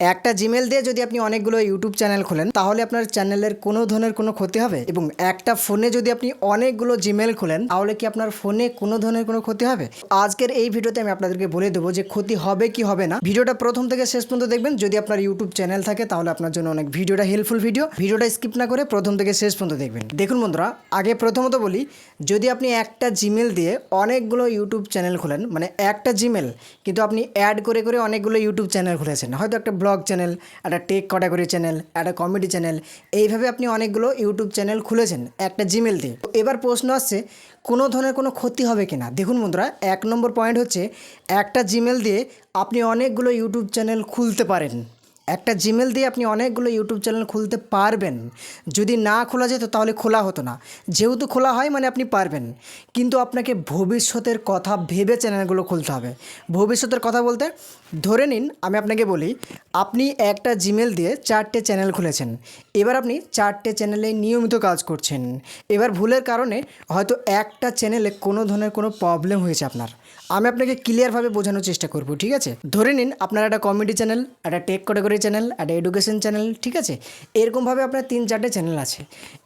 একটা জিমেল দিয়ে যদি আপনি অনেকগুলো ইউটিউব চ্যানেল খোলেন, তাহলে আপনার চ্যানেলের কোনো ধরনের কোনো ক্ষতি হবে এবং একটা ফোনে যদি আপনি অনেকগুলো জিমেল খোলেন, তাহলে কি আপনার ফোনে কোনো ধরনের কোনো ক্ষতি হবে? আজকের এই ভিডিওতে আমি আপনাদেরকে বলে দেবো যে ক্ষতি হবে কি হবে না। ভিডিওটা প্রথম থেকে শেষ পর্যন্ত দেখবেন। যদি আপনার ইউটিউব চ্যানেল থাকে, তাহলে আপনার জন্য অনেক ভিডিওটা হেল্পফুল ভিডিও ভিডিওটা স্কিপ না করে প্রথম থেকে শেষ পর্যন্ত দেখবেন। দেখুন বন্ধুরা, আগে প্রথমত বলি, যদি আপনি একটা জিমেল দিয়ে অনেকগুলো ইউটিউব চ্যানেল খোলেন মানে একটা জিমেল কিন্তু আপনি অ্যাড করে করে অনেকগুলো ইউটিউব চ্যানেল খুলেছেন, হয়তো একটা ব্লগ চ্যানেল, একটা টেক ক্যাটাগরি চ্যানেল, একটা কমেডি চ্যানেল, এইভাবে আপনি অনেকগুলো ইউটিউব চ্যানেল খুলেছেন, একটা জিমেল দিয়ে। তো এবার প্রশ্ন আসছে, কোনো ধরনের কোনো ক্ষতি হবে কি না দেখুন বন্ধুরা, এক নম্বর পয়েন্ট হচ্ছে, একটা জিমেল দিয়ে আপনি অনেকগুলো ইউটিউব চ্যানেল খুলতে পারেন। একটা জিমেল দিয়ে আপনি অনেকগুলো ইউটিউব চ্যানেল খুলতে পারবেন। যদি না খোলা যেত তাহলে খোলা হতো না। যেহেতু খোলা হয় মানে আপনি পারবেন। কিন্তু আপনাকে ভবিষ্যতের কথা ভেবে চ্যানেলগুলো খুলতে হবে। ভবিষ্যতের কথা বলতে ধরে নিন, আমি আপনাকে বলি, আপনি একটা জিমেল দিয়ে চারটে চ্যানেল খুলেছেন। এবার আপনি চারটে চ্যানেলে নিয়মিত কাজ করছেন। এবার ভুলের কারণে হয়তো একটা চ্যানেলে কোনো ধরনের কোনো প্রবলেম হয়েছে আপনার। আমি আপনাকে ক্লিয়ারভাবে বোঝানোর চেষ্টা করব, ঠিক আছে? ধরে নিন, আপনার একটা কমেডি চ্যানেল একটা টেক ক্যাটাগরি চ্যানেল একটা এডুকেশন চ্যানেল ঠিক আছে? এরকমভাবে আপনার তিন চারটে চ্যানেল আছে।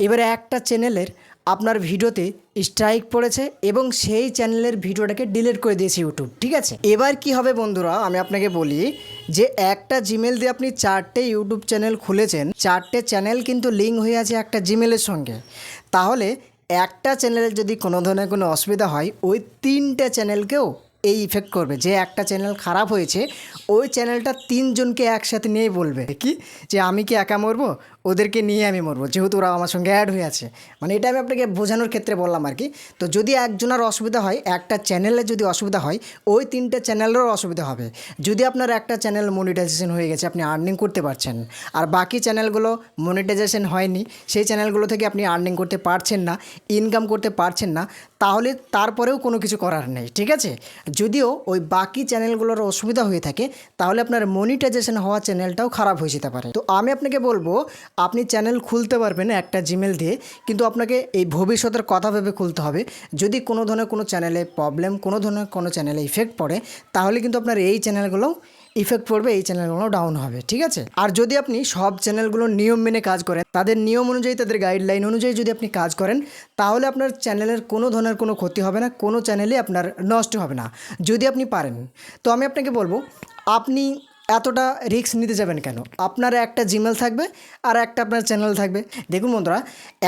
এবারে একটা চ্যানেলের আপনার ভিডিওতে স্ট্রাইক পড়েছে এবং সেই চ্যানেলের ভিডিওটাকে ডিলিট করে দিয়েছে ইউটিউব ঠিক আছে? এবার কি হবে বন্ধুরা, আমি আপনাকে বলি যে একটা জিমেল দিয়ে আপনি চারটে ইউটিউব চ্যানেল খুলেছেন, চারটে চ্যানেল কিন্তু লিঙ্ক হয়ে আছে একটা জিমেলের সঙ্গে। তাহলে একটা চ্যানেলের যদি কোনো ধরনের কোনো অসুবিধা হয়, ওই তিনটে চ্যানেলকেও এই ইফেক্ট করবে। যে একটা চ্যানেল খারাপ হয়েছে, ওই চ্যানেলটা তিনজনকে একসাথে নিয়ে বলবে কি? যে আমি কি একা মরবো? ওদেরকে নিয়ে আমি মরবো, যেহেতু ওরা আমার সঙ্গে অ্যাড হয়ে আছে। মানে এটা আমি আপনাকে বোঝানোর ক্ষেত্রে বললাম আর কি। তো যদি একজনের অসুবিধা হয়, একটা চ্যানেলের যদি অসুবিধা হয়, ওই তিনটে চ্যানেলেরও অসুবিধা হবে। যদি আপনার একটা চ্যানেল মনিটাইজেশন হয়ে গেছে, আপনি আর্নিং করতে পারছেন, আর বাকি চ্যানেলগুলো মনিটাইজেশন হয়নি, সেই চ্যানেলগুলো থেকে আপনি আর্নিং করতে পারছেন না ইনকাম করতে পারছেন না, তাহলে তারপরেও কোনো কিছু করার নেই, ঠিক আছে? যদিও ওই বাকি চ্যানেলগুলোর অসুবিধা হয়ে থাকে, তাহলে আপনার মনিটাইজেশন হওয়া চ্যানেলটাও খারাপ হয়ে যেতে পারে। তো আমি আপনাকে বলব, আপনি চ্যানেল খুলতে পারবেন একটা জিমেল দিয়ে, কিন্তু আপনাকে এই ভবিষ্যতের কথা ভেবে খুলতে হবে। যদি কোনো ধরনের কোনো চ্যানেলে প্রবলেম কোনো ধরনের কোনো চ্যানেলে ইফেক্ট পড়ে, তাহলে কিন্তু আপনার এই চ্যানেলগুলো ইফেক্ট পড়বে, এই চ্যানেলগুলো ডাউন হবে, ঠিক আছে? আর যদি আপনি সব চ্যানেলগুলো নিয়ম মেনে কাজ করেন, তাদের নিয়ম অনুযায়ী, তাদের গাইডলাইন অনুযায়ী যদি আপনি কাজ করেন, তাহলে আপনার চ্যানেলের কোনো ধরনের কোনো ক্ষতি হবে না, কোনো চ্যানেলে আপনার নষ্ট হবে না। যদি আপনি পারেন, তো আমি আপনাকে বলব, আপনি এতটা রিস্ক নিতে যাবেন কেন? আপনার একটা জিমেল থাকবে আর একটা আপনার চ্যানেল থাকবে। দেখুন বন্ধুরা,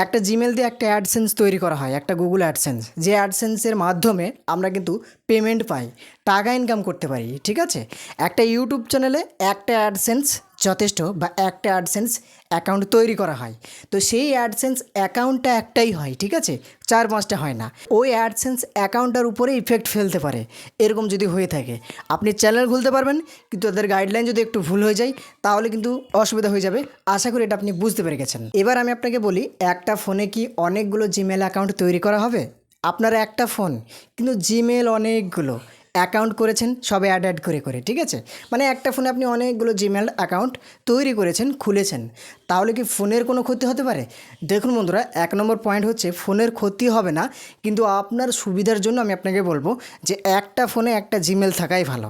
একটা জিমেল দিয়ে একটা অ্যাডসেন্স তৈরি করা হয়, একটা গুগল অ্যাডসেন্স যে অ্যাডসেন্সের মাধ্যমে আমরা কিন্তু পেমেন্ট পাই, টাকা ইনকাম করতে পারি, ঠিক আছে? একটা ইউটিউব চ্যানেলে একটা অ্যাডসেন্স যথেষ্ট বা একটা অ্যাডসেন্স অ্যাকাউন্ট তৈরি করা হয়। তো সেই অ্যাডসেন্স অ্যাকাউন্টটা একটাই হয়, ঠিক আছে? চার পাঁচটা হয় না। ওই অ্যাডসেন্স অ্যাকাউন্টটার উপরে ইফেক্ট ফেলতে পারে, এরকম যদি হয়ে থাকে। আপনি চ্যানেল খুলতে পারবেন, কিন্তু তাদের গাইডলাইন যদি একটু ভুল হয়ে যায়, তাহলে কিন্তু অসুবিধা হয়ে যাবে। আশা করি এটা আপনি বুঝতে পেরে গেছেন। এবার আমি আপনাকে বলি, একটা ফোনে কি অনেকগুলো জিমেল অ্যাকাউন্ট তৈরি করা হবে? আপনার একটা ফোন কিন্তু জিমেল অনেকগুলো। অ্যাকাউন্ট করেছেন, সবে অ্যাড অ্যাড করে করে, ঠিক আছে? মানে একটা ফোনে আপনি অনেকগুলো জিমেল অ্যাকাউন্ট তৈরি করেছেন, খুলেছেন। তাহলে কি ফোনের কোনো ক্ষতি হতে পারে? দেখুন বন্ধুরা, এক নম্বর পয়েন্ট হচ্ছে ফোনের ক্ষতি হবে না, কিন্তু আপনার সুবিধার জন্য আমি আপনাকে বলব যে একটা ফোনে একটা জিমেল থাকাই ভালো।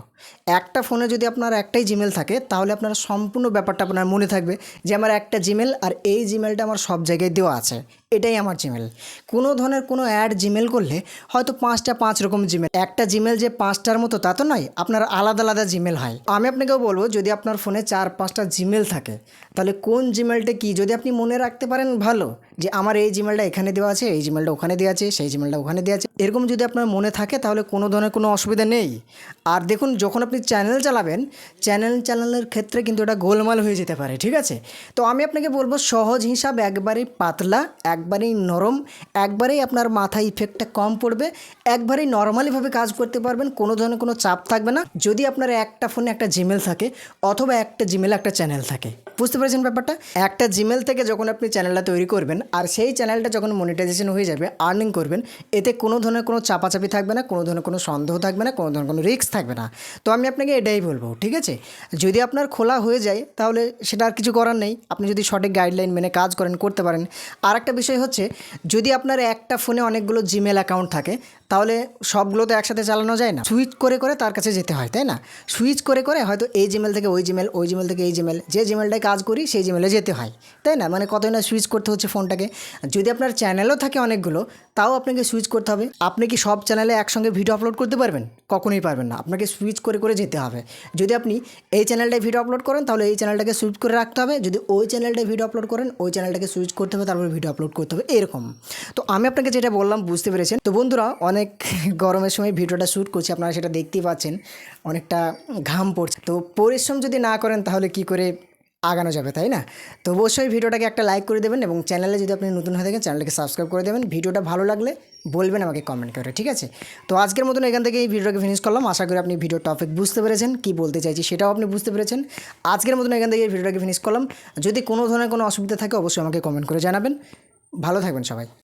একটা ফোনে যদি আপনার একটাই জিমেল থাকে, তাহলে আপনার সম্পূর্ণ ব্যাপারটা আপনার মনে থাকবে যে আমার একটা জিমেল আর এই জিমেলটা আমার সব জায়গায় দেওয়া আছে, এটাই আমার জিমেল। কোনো ধরনের কোনো অ্যাড জিমেল করলে হয়তো পাঁচটা পাঁচ রকম জিমেল, একটা জিমেল যে পাঁচটার মতো তা তো নয়, আপনার আলাদা আলাদা জিমেল হয়। আমি আপনাকেও বলব, যদি আপনার ফোনে চার পাঁচটা জিমেল থাকে, তাহলে কোন জিমেলটা কি? যদি আপনি মনে রাখতে পারেন ভালো, যে আমার এই জিমেলটা এখানে দেওয়া আছে, এই জিমেলটা ওখানে দেওয়া আছে, সেই জিমেলটা ওখানে দেওয়া আছে। এরকম যদি আপনার মনে থাকে, তাহলে কোনো ধরনের কোনো অসুবিধা নেই। আর দেখুন, যখন আপনি চ্যানেল চালাবেন, চ্যানেল চালানোর ক্ষেত্রে কিন্তু এটা গোলমাল হয়ে যেতে পারে, ঠিক আছে? তো আমি আপনাকে বলব, সহজ হিসাব, একবারেই পাতলা, একবারেই নরম, একবারেই আপনার মাথায় ইফেক্টটা কম পড়বে, একবারেই নর্মালিভাবে কাজ করতে পারবেন, কোনো ধরনের কোনো চাপ থাকবে না। যদি আপনার একটা ফোনে একটা জিমেল থাকে, অথবা একটা জিমেল একটা চ্যানেল থাকে, বুঝতে পেরেছেন ব্যাপারটা? একটা জিমেল থেকে যখন আপনি চ্যানেলটা তৈরি করবেন, আর সেই চ্যানেলটা যখন মনিটাইজেশন হয়ে যাবে আর্নিং করবেন, এতে কোনো ধরনের কোনো চাপাচাপি থাকবে না, কোনো ধরনের কোনো সন্দেহ থাকবে না, কোনো ধরনের কোনো রিস্ক থাকবে না। তো আমি আপনাকে এটাই বলব, ঠিক আছে? যদি আপনার খোলা হয়ে যায়, তাহলে সেটা আর কিছু করার নেই। আপনি যদি সঠিক গাইডলাইন মেনে কাজ করেন, করতে পারেন। আর একটা বিষয় হচ্ছে, যদি আপনার একটা ফোনে অনেকগুলো জিমেল অ্যাকাউন্ট থাকে তাহলে সবগুলো তো একসাথে চালানো যায় না। সুইচ করে করে তার কাছে যেতে হয়, তাই না? সুইচ করে করে হয়তো এই জিমেল থেকে ওই জিমেল ওই জিমেল থেকে এই জিমেল যে জিমেলটায় কাজ করি সেই জিমেলে যেতে হয়, তাই না? মানে কতই না সুইচ করতে হচ্ছে ফোনটাকে। যদি আপনার চ্যানেলও থাকে অনেকগুলো, তাও আপনাকে সুইচ করতে হবে। আপনি কি সব চ্যানেলে একসঙ্গে ভিডিও আপলোড করতে পারবেন? কখনোই পারবেন না। আপনাকে সুইচ করে করে যেতে হবে। যদি আপনি এই চ্যানেলটায় ভিডিও আপলোড করেন, তাহলে এই চ্যানেলটাকে সুইচ করে রাখতে হবে। যদি ওই চ্যানেলটায় ভিডিও আপলোড করেন, ওই চ্যানেলটাকে সুইচ করতে হবে, তারপরে ভিডিও আপলোড করতে হবে, এরকম। তো আমি আপনাকে যেটা বললাম, বুঝতে পেরেছেন? তো বন্ধুরা অনেক গরমের সময় ভিডিওটা শ্যুট করছি, আপনারা সেটা দেখতেই পাচ্ছেন, অনেকটা ঘাম পড়ছে। তো পরিশ্রম যদি না করেন, তাহলে কি করে আগানো যাবে, তাই না? তো অবশ্যই ভিডিওটাকে একটা লাইক করে দেবেন এবং চ্যানেলে যদি আপনি নতুন হয়ে থাকেন চ্যানেলটাকে সাবস্ক্রাইব করে দেবেন। ভিডিওটা ভালো লাগলে বলবেন আমাকে কমেন্ট করে, ঠিক আছে? তো আজকের মতন এখান থেকে এই ভিডিওটাকে ফিনিশ করলাম। আশা করি আপনি ভিডিও টপিক বুঝতে পেরেছেন, কি বলতে চাইছি সেটাও আপনি বুঝতে পেরেছেন। আজকের মতন এখান থেকে এই ভিডিওটাকে ফিনিশ করলাম। যদি কোনো ধরনের কোনো অসুবিধা থাকে, অবশ্যই আমাকে কমেন্ট করে জানাবেন। ভালো থাকবেন সবাই।